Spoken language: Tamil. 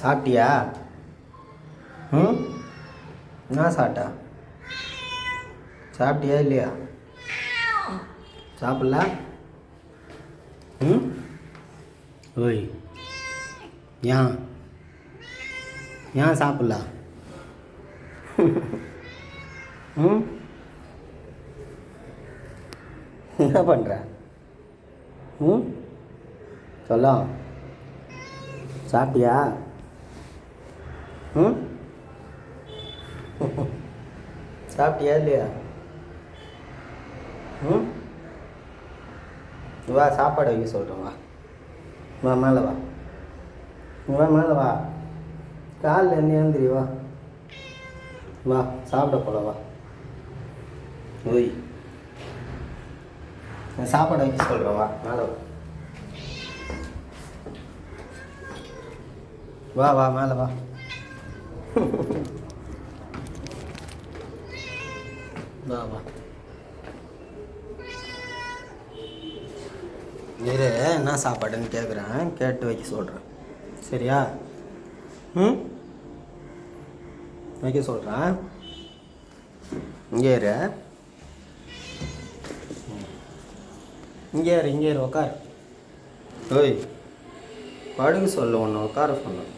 சாப்பிட்டியா? ம்? என்ன சாப்பிட்டா? சாப்பிட்டியா இல்லையா? சாப்பிடல? ம்? ஓய் ஏன்? ஏன் சாப்பிடல? ம்? என்ன பண்ணுற ம்? சொல்ல. சாப்பிட்டியா? ம்? சாப்பிட்டியா இல்லையா? ம்? வா சாப்பாடு வைக்க சொல்கிறேன் வா. வா மேலே வா. வா மேலே வா. காலில் என்ன ஏந்திரி வா. வா சாப்பிட போல வா. ஓய். நான் சாப்பாடு வைக்க சொல்கிறேன் வா மேலே வா. வா வா மேலே வா. வா இரு என்ன சாப்பாடுன்னு கேட்குறேன் கேட்டு வைக்க சொல்கிறேன் சரியா? ம்? வைக்க சொல்கிறேன் இங்கே இரு. இங்கே இரு இங்கே இரு உட்கார் ஓய் படுக்க சொல்ல ஒன்று உட்கார சொன்ன